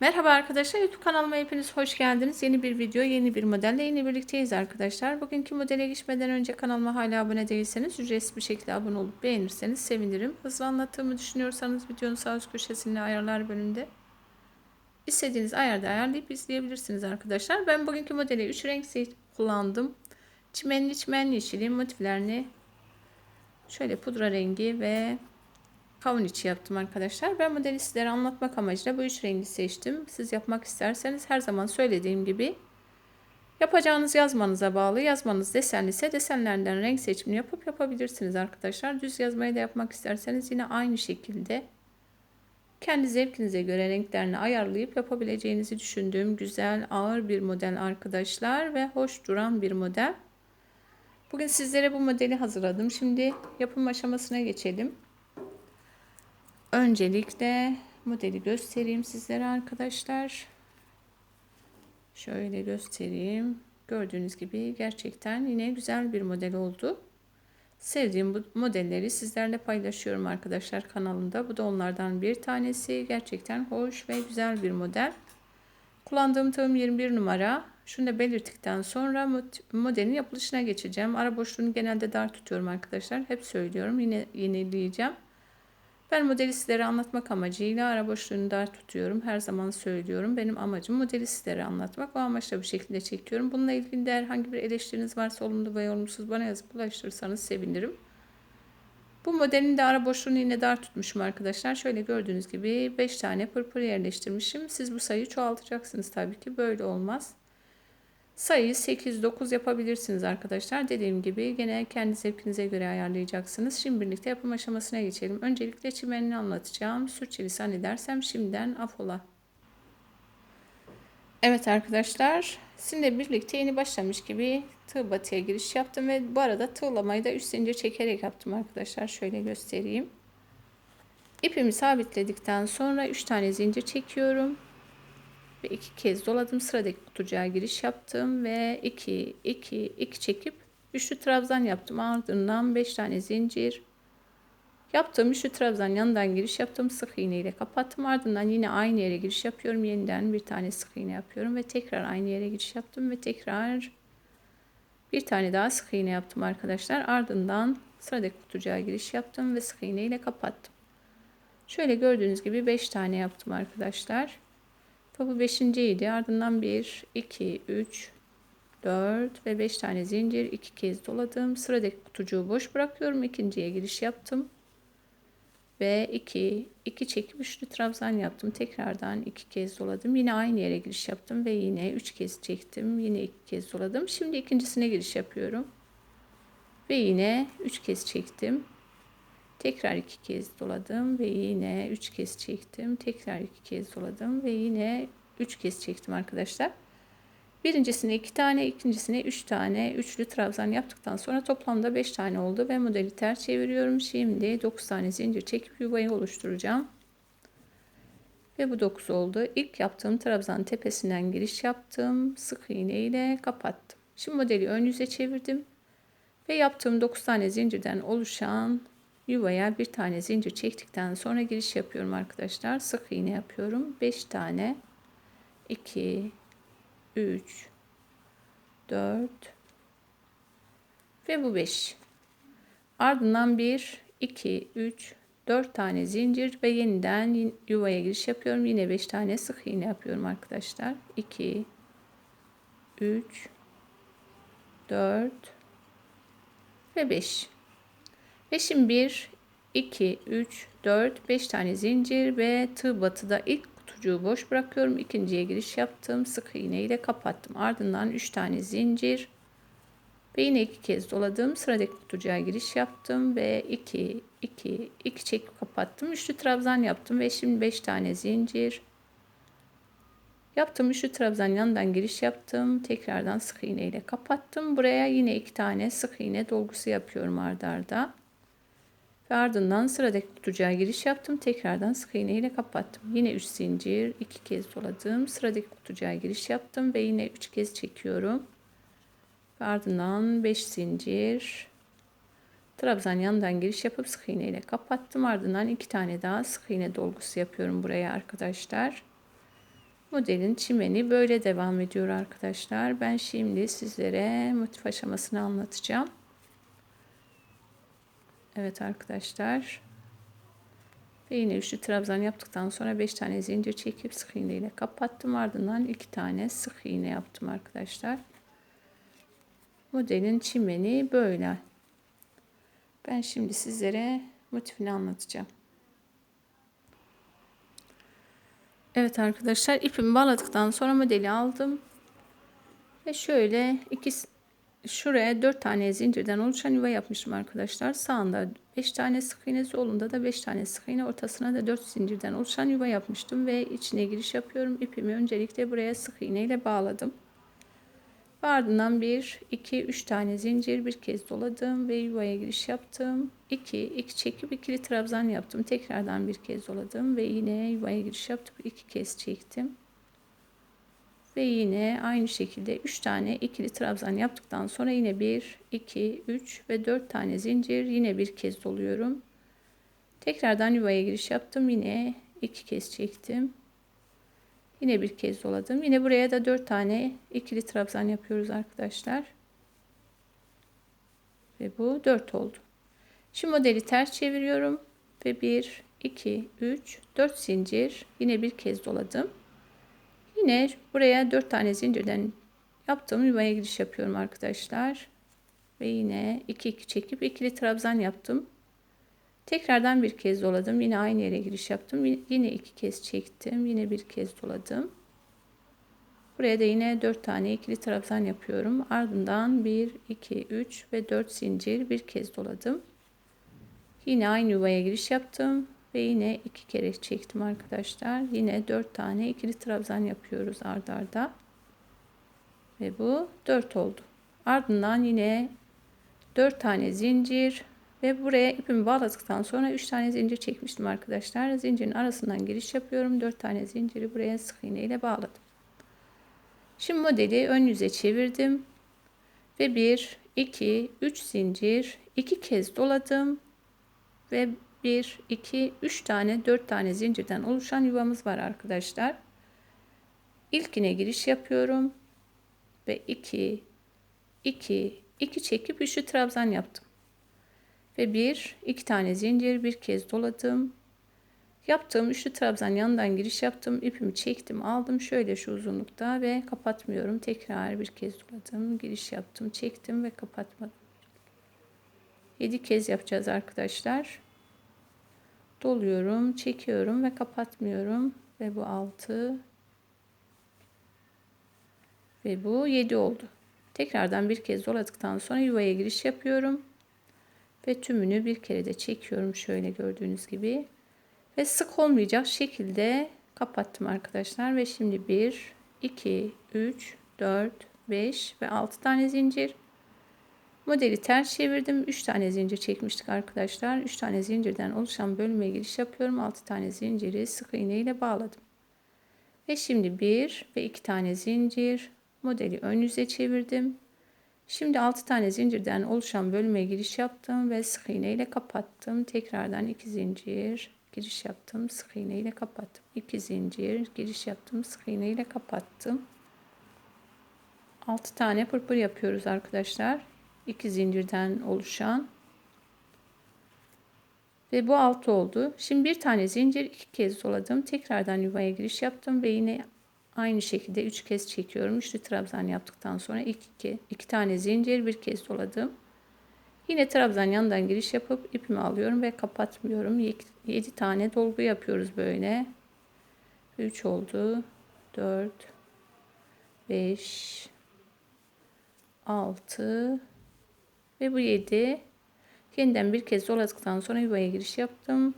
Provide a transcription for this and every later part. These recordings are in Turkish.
Merhaba arkadaşlar YouTube kanalıma hepiniz hoş geldiniz. Yeni bir video, yeni bir modelle yine birlikteyiz arkadaşlar. Bugünkü modele geçmeden önce kanalıma hala abone değilseniz ücretsiz bir şekilde abone olup beğenirseniz sevinirim. Hızlı anlattığımı düşünüyorsanız videonun sağ üst köşesinde ayarlar bölümünde istediğiniz ayarda ayarlayıp izleyebilirsiniz arkadaşlar. Ben bugünkü modele 3 renk kullandım. Çimenli çimen yeşili motiflerini şöyle pudra rengi ve kavun içi yaptım arkadaşlar. Ben modeli sizlere anlatmak amacıyla bu üç rengi seçtim. Siz yapmak isterseniz her zaman söylediğim gibi yapacağınız yazmanıza bağlı. Yazmanız desenli ise desenlerden renk seçimini yapıp yapabilirsiniz arkadaşlar. Düz yazmayı da yapmak isterseniz yine aynı şekilde kendi zevkinize göre renklerini ayarlayıp yapabileceğinizi düşündüğüm güzel ağır bir model arkadaşlar ve hoş duran bir model. Bugün sizlere bu modeli hazırladım. Şimdi yapım aşamasına geçelim. Öncelikle modeli göstereyim sizlere arkadaşlar. Şöyle göstereyim. Gördüğünüz gibi gerçekten yine güzel bir model oldu. Sevdiğim bu modelleri sizlerle paylaşıyorum arkadaşlar kanalımda. Bu da onlardan bir tanesi. Gerçekten hoş ve güzel bir model. Kullandığım tığım 21 numara. Şunu da belirttikten sonra modelin yapılışına geçeceğim. Ara boşluğunu genelde dar tutuyorum arkadaşlar. Hep söylüyorum. Yine yenileyeceğim. Ben modeli sizlere anlatmak amacıyla ara boşluğunu dar tutuyorum. Her zaman söylüyorum. Benim amacım modeli sizlere anlatmak. O amaçla bu şekilde çekiyorum. Bununla ilgili de herhangi bir eleştiriniz varsa olumlu ve olumsuz bana yazıp ulaştırırsanız sevinirim. Bu modelin de ara boşluğunu yine dar tutmuşum arkadaşlar. Şöyle gördüğünüz gibi 5 tane pırpır yerleştirmişim. Siz bu sayıyı çoğaltacaksınız tabii ki. Böyle olmaz. Sayıyı 8-9 yapabilirsiniz arkadaşlar. Dediğim gibi gene kendi zevkinize göre ayarlayacaksınız. Şimdi birlikte yapım aşamasına geçelim. Öncelikle çimenini anlatacağım. Sürçülisan edersem şimdiden afola. Evet arkadaşlar. Sizinle birlikte yeni başlamış gibi tığ batıya giriş yaptım ve bu arada tığlamayı da üst zincir çekerek yaptım arkadaşlar. Şöyle göstereyim. İpimi sabitledikten sonra 3 tane zincir çekiyorum ve iki kez doladım. Sıradaki kutucuğa giriş yaptım ve 2 2 2 çekip üçlü trabzan yaptım. Ardından 5 tane zincir yaptım. Üçlü trabzan yanından giriş yaptım. Sık iğne ile kapattım. Ardından yine aynı yere giriş yapıyorum. Yeniden bir tane sık iğne yapıyorum ve tekrar aynı yere giriş yaptım ve tekrar bir tane daha sık iğne yaptım arkadaşlar. Ardından sıradaki kutucuğa giriş yaptım ve sık iğne ile kapattım. Şöyle gördüğünüz gibi 5 tane yaptım arkadaşlar. Bu beşinciydi. Ardından 1, 2, 3, 4 ve 5 tane zincir iki kez doladım. Sıradaki kutucuğu boş bırakıyorum. İkinciye giriş yaptım. Ve 2, 2 çekip üçlü trabzan yaptım. Tekrardan iki kez doladım. Yine aynı yere giriş yaptım ve yine 3 kez çektim. Yine iki kez doladım. Şimdi ikincisine giriş yapıyorum. Ve yine 3 kez çektim. Tekrar iki kez doladım ve yine üç kez çektim. Tekrar iki kez doladım ve yine üç kez çektim arkadaşlar. Birincisine iki tane, ikincisine üç tane üçlü trabzan yaptıktan sonra toplamda beş tane oldu ve modeli ters çeviriyorum. Şimdi dokuz tane zincir çekip yuvayı oluşturacağım. Ve bu dokuz oldu. İlk yaptığım trabzan tepesinden giriş yaptım. Sık iğne ile kapattım. Şimdi modeli ön yüze çevirdim. Ve yaptığım 9 tane zincirden oluşan yuvaya bir tane zincir çektikten sonra giriş yapıyorum arkadaşlar. Sık iğne yapıyorum. 5 tane 2 3 4 ve bu 5. Ardından 1 2 3 4 tane zincir ve yeniden yuvaya giriş yapıyorum. Yine 5 tane sık iğne yapıyorum arkadaşlar. 2 3 4 ve 5. Ve şimdi 1, 2, 3, 4, 5 tane zincir ve tığ batıda ilk kutucuğu boş bırakıyorum. İkinciye giriş yaptım. Sık iğne ile kapattım. Ardından 3 tane zincir ve yine iki kez doladım. Sıradaki kutucuğa giriş yaptım ve 2, 2, 2 çekip kapattım. Üçlü trabzan yaptım ve şimdi 5 tane zincir. Yaptım üçlü trabzan yanından giriş yaptım. Tekrardan sık iğne ile kapattım. Buraya yine iki tane sık iğne dolgusu yapıyorum ardarda. Arda. Ve ardından sıradaki kutucuğa giriş yaptım. Tekrardan sık iğne ile kapattım. Yine 3 zincir, 2 kez doladım. Sıradaki kutucuğa giriş yaptım ve yine 3 kez çekiyorum. Ve ardından 5 zincir. Trabzan yanından giriş yapıp sık iğne ile kapattım. Ardından 2 tane daha sık iğne dolgusu yapıyorum buraya arkadaşlar. Modelin çimeni böyle devam ediyor arkadaşlar. Ben şimdi sizlere motif aşamasını anlatacağım. Evet arkadaşlar. Ve yine üçlü trabzan yaptıktan sonra 5 tane zincir çekip sık iğne ile kapattım. Ardından 2 tane sık iğne yaptım arkadaşlar. Modelin çimeni böyle. Ben şimdi sizlere motifini anlatacağım. Evet arkadaşlar ipimi bağladıktan sonra modeli aldım. Ve şöyle iki şuraya 4 tane zincirden oluşan yuva yapmışım arkadaşlar. Sağında 5 tane sık iğne, solunda da 5 tane sık iğne, ortasına da 4 zincirden oluşan yuva yapmıştım ve içine giriş yapıyorum. İpimi öncelikle buraya sık iğne ile bağladım. Ardından 1, 2, 3 tane zincir bir kez doladım ve yuvaya giriş yaptım. 2, 2 çekip ikili trabzan yaptım. Tekrardan bir kez doladım ve yine yuvaya giriş yaptım. 2 kez çektim. Ve yine aynı şekilde 3 tane ikili trabzan yaptıktan sonra yine 1, 2, 3 ve 4 tane zincir yine bir kez doluyorum. Tekrardan yuvaya giriş yaptım. Yine 2 kez çektim. Yine bir kez doladım. Yine buraya da 4 tane ikili trabzan yapıyoruz arkadaşlar. Ve bu 4 oldu. Şimdi modeli ters çeviriyorum ve 1 2 3 4 zincir yine bir kez doladım. Yine buraya 4 tane zincirden yaptığım yuvaya giriş yapıyorum arkadaşlar. Ve yine 2 2 çekip ikili trabzan yaptım. Tekrardan bir kez doladım. Yine aynı yere giriş yaptım. Yine iki kez çektim. Yine bir kez doladım. Buraya da yine 4 tane ikili trabzan yapıyorum. Ardından 1, 2, 3 ve 4 zincir bir kez doladım. Yine aynı yuvaya giriş yaptım. Ve yine iki kere çektim arkadaşlar. Yine 4 tane ikili trabzan yapıyoruz ardarda. Arda. Ve bu 4 oldu. Ardından yine 4 tane zincir ve buraya ipimi bağladıktan sonra 3 tane zincir çekmiştim arkadaşlar. Zincirin arasından giriş yapıyorum. 4 tane zinciri buraya sık iğne ile bağladım. Şimdi modeli ön yüze çevirdim. Ve 1, 2, 3 zincir 2 kez doladım. Ve 1, 2, 3 tane 4 tane zincirden oluşan yuvamız var arkadaşlar. İlkine giriş yapıyorum. Ve 2, 2, 2 çekip üçlü trabzan yaptım ve bir iki tane zincir bir kez doladım. Yaptığım üçlü trabzan yanından giriş yaptım. ipimi çektim aldım şöyle şu uzunlukta ve kapatmıyorum. Tekrar bir kez doladım. Giriş yaptım çektim ve kapatmadım. 7 kez yapacağız arkadaşlar. Doluyorum, çekiyorum ve kapatmıyorum. Ve bu 6 ve bu 7 oldu. Tekrardan bir kez doladıktan sonra yuvaya giriş yapıyorum ve tümünü bir kere de çekiyorum şöyle gördüğünüz gibi ve sık olmayacak şekilde kapattım arkadaşlar ve şimdi 1 2 3 4 5 ve 6 tane zincir modeli ters çevirdim 3 tane zincir çekmiştik arkadaşlar 3 tane zincirden oluşan bölüme giriş yapıyorum 6 tane zinciri sık iğne ile bağladım ve şimdi 1 ve 2 tane zincir modeli ön yüze çevirdim Şimdi 6 tane zincirden oluşan bölüme giriş yaptım ve sık iğne ile kapattım. Tekrardan 2 zincir giriş yaptım, sık iğne ile kapattım. 2 zincir giriş yaptım, sık iğne ile kapattım. 6 tane pırpır yapıyoruz arkadaşlar. 2 zincirden oluşan. Ve bu 6 oldu. Şimdi bir tane zincir iki kez doladım. Tekrardan yuvaya giriş yaptım ve yine Aynı şekilde 3 kez çekiyorum. Üçlü trabzan yaptıktan sonra 2 iki, iki tane zincir bir kez doladım. Yine trabzan yandan giriş yapıp ipimi alıyorum ve kapatmıyorum. 7 tane dolgu yapıyoruz böyle. 3 oldu. 4 5 6 ve bu 7 yeniden bir kez doladıktan sonra yuvaya giriş yaptım.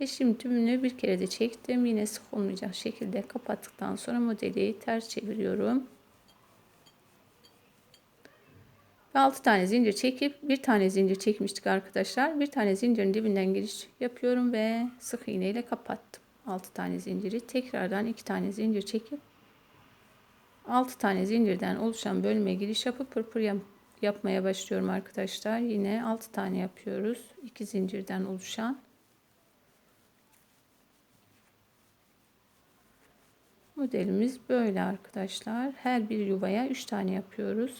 Ve şimdi tümünü bir kere de çektim. Yine sık olmayacak şekilde kapattıktan sonra modeli ters çeviriyorum. Ve 6 tane zincir çekip bir tane zincir çekmiştik arkadaşlar. Bir tane zincirin dibinden giriş yapıyorum ve sık iğne ile kapattım. 6 tane zinciri tekrardan 2 tane zincir çekip 6 tane zincirden oluşan bölüme giriş yapıp pırpır yap yapmaya başlıyorum arkadaşlar. Yine 6 tane yapıyoruz. 2 zincirden oluşan Modelimiz böyle arkadaşlar. Her bir yuvaya 3 tane yapıyoruz.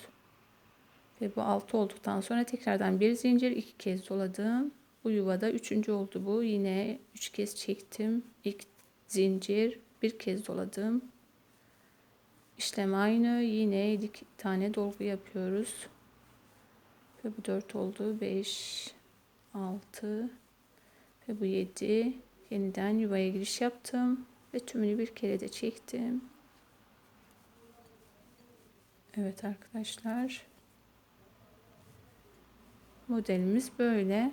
Ve bu 6 olduktan sonra tekrardan bir zincir iki kez doladım. Bu yuvada üçüncü oldu bu. Yine 3 kez çektim. İlk zincir bir kez doladım. İşlem aynı. Yine 7 tane dolgu yapıyoruz. Ve bu 4 oldu. 5 6 ve bu 7 yeniden yuvaya giriş yaptım ve tümünü bir kere de çektim. Evet arkadaşlar. Modelimiz böyle.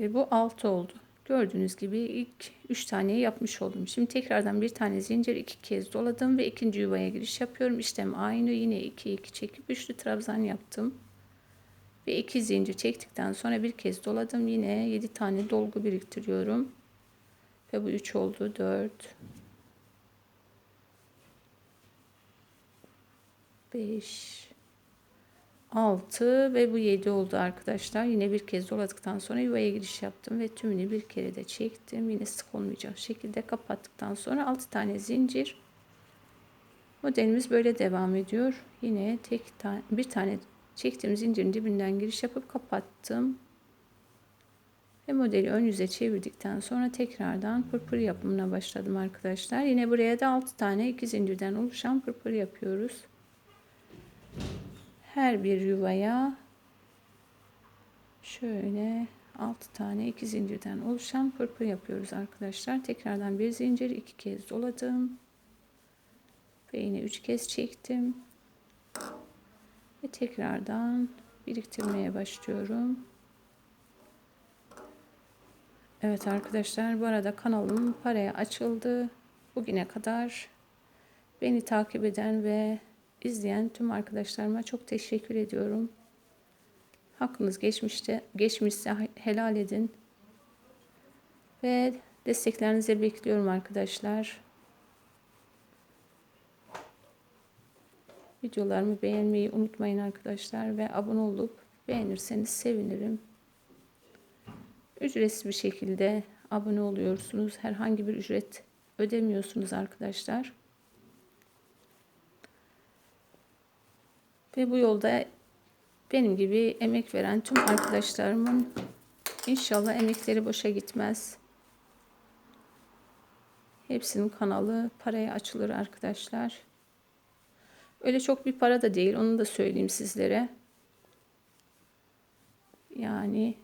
Ve bu 6 oldu. Gördüğünüz gibi ilk 3 tane yapmış oldum. Şimdi tekrardan bir tane zincir iki kez doladım ve ikinci yuvaya giriş yapıyorum. İşlem aynı. Yine 2 2 çekip üçlü trabzan yaptım. Ve iki zincir çektikten sonra bir kez doladım. Yine 7 tane dolgu biriktiriyorum. Ve bu 3 oldu. 4 5 6 ve bu 7 oldu arkadaşlar. Yine bir kez doladıktan sonra yuvaya giriş yaptım ve tümünü bir kere de çektim. Yine sık olmayacak şekilde kapattıktan sonra 6 tane zincir. Modelimiz böyle devam ediyor. Yine tek tane bir tane çektiğim zincirin dibinden giriş yapıp kapattım. Ve modeli ön yüze çevirdikten sonra tekrardan pırpır yapımına başladım arkadaşlar. Yine buraya da 6 tane iki zincirden oluşan pırpır yapıyoruz her bir yuvaya şöyle 6 tane iki zincirden oluşan pırpır yapıyoruz arkadaşlar. Tekrardan bir zincir iki kez doladım. Ve yine üç kez çektim. Ve tekrardan biriktirmeye başlıyorum. Evet arkadaşlar bu arada kanalım paraya açıldı. Bugüne kadar beni takip eden ve izleyen tüm arkadaşlarıma çok teşekkür ediyorum. Hakkınız geçmişte geçmişse helal edin. Ve desteklerinizi bekliyorum arkadaşlar. Videolarımı beğenmeyi unutmayın arkadaşlar ve abone olup beğenirseniz sevinirim. Ücretsiz bir şekilde abone oluyorsunuz. Herhangi bir ücret ödemiyorsunuz arkadaşlar. Ve bu yolda benim gibi emek veren tüm arkadaşlarımın inşallah emekleri boşa gitmez. Hepsinin kanalı paraya açılır arkadaşlar. Öyle çok bir para da değil onu da söyleyeyim sizlere. Yani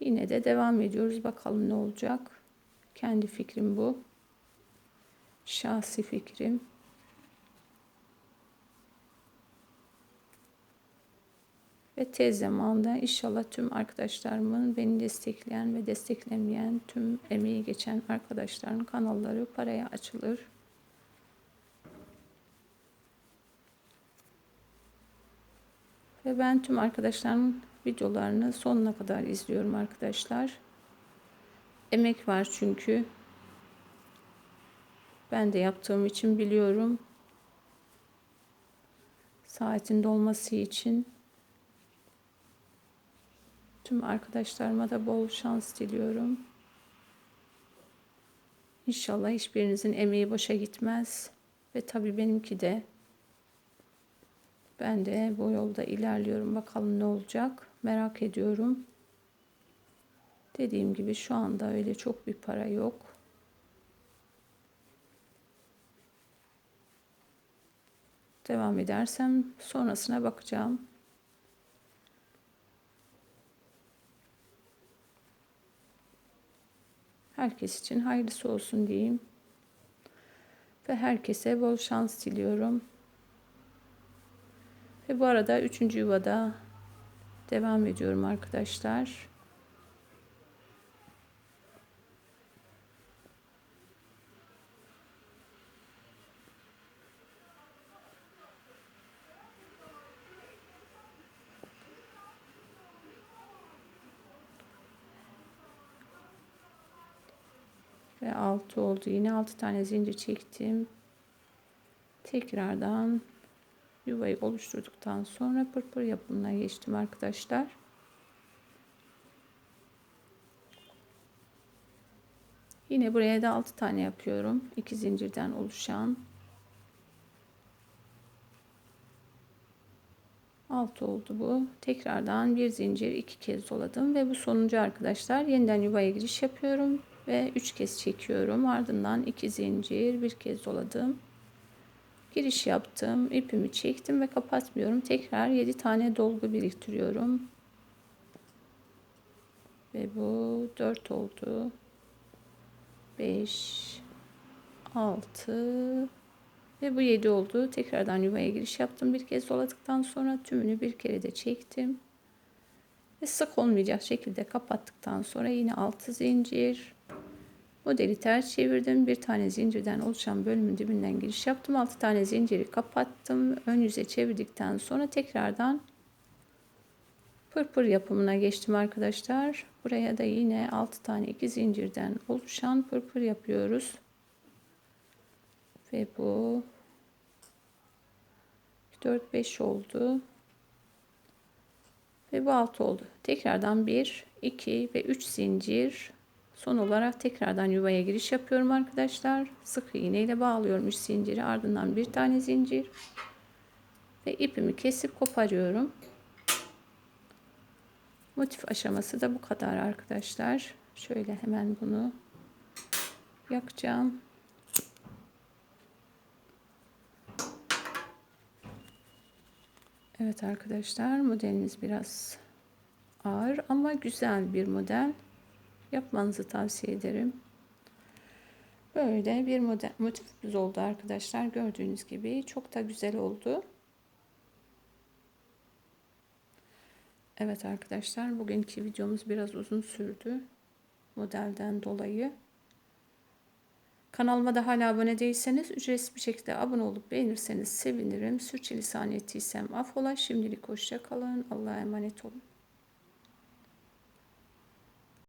yine de devam ediyoruz. Bakalım ne olacak. Kendi fikrim bu. Şahsi fikrim. Ve tez zamanda inşallah tüm arkadaşlarımın beni destekleyen ve desteklemeyen tüm emeği geçen arkadaşların kanalları paraya açılır. Ve ben tüm arkadaşlarımın videolarını sonuna kadar izliyorum arkadaşlar. Emek var çünkü. Ben de yaptığım için biliyorum. Saatin dolması için Tüm arkadaşlarıma da bol şans diliyorum. İnşallah hiçbirinizin emeği boşa gitmez. Ve tabii benimki de. Ben de bu yolda ilerliyorum. Bakalım ne olacak. Merak ediyorum. Dediğim gibi şu anda öyle çok bir para yok. Devam edersem sonrasına bakacağım. Herkes için hayırlısı olsun diyeyim. Ve herkese bol şans diliyorum. Ve bu arada üçüncü yuvada devam ediyorum arkadaşlar. Ve 6 oldu. Yine 6 tane zincir çektim. Tekrardan yuvayı oluşturduktan sonra pırpır yapımına geçtim arkadaşlar. Yine buraya da 6 tane yapıyorum. 2 zincirden oluşan. 6 oldu bu. Tekrardan bir zincir iki kez doladım ve bu sonuncu arkadaşlar. Yeniden yuvaya giriş yapıyorum ve 3 kez çekiyorum. Ardından 2 zincir bir kez doladım. Giriş yaptım. ipimi çektim ve kapatmıyorum. Tekrar 7 tane dolgu biriktiriyorum. Ve bu 4 oldu. 5 6 ve bu 7 oldu. Tekrardan yuvaya giriş yaptım. Bir kez doladıktan sonra tümünü bir kere de çektim. Ve sık olmayacak şekilde kapattıktan sonra yine 6 zincir. Modeli ters çevirdim. Bir tane zincirden oluşan bölümün dibinden giriş yaptım. 6 tane zinciri kapattım. Ön yüze çevirdikten sonra tekrardan pırpır yapımına geçtim arkadaşlar. Buraya da yine 6 tane 2 zincirden oluşan pırpır yapıyoruz. Ve bu 4 5 oldu. Ve bu 6 oldu. Tekrardan 1 2 ve 3 zincir son olarak tekrardan yuvaya giriş yapıyorum arkadaşlar. Sık iğne ile bağlıyorum 3 zinciri ardından bir tane zincir ve ipimi kesip koparıyorum. Motif aşaması da bu kadar arkadaşlar. Şöyle hemen bunu yakacağım. Evet arkadaşlar modelimiz biraz ağır ama güzel bir model. Yapmanızı tavsiye ederim. Böyle bir model motifimiz oldu arkadaşlar. Gördüğünüz gibi çok da güzel oldu. Evet arkadaşlar bugünkü videomuz biraz uzun sürdü. Modelden dolayı. Kanalıma da hala abone değilseniz ücretsiz bir şekilde abone olup beğenirseniz sevinirim. Sürçülisan ettiysem affola. Şimdilik hoşça kalın. Allah'a emanet olun.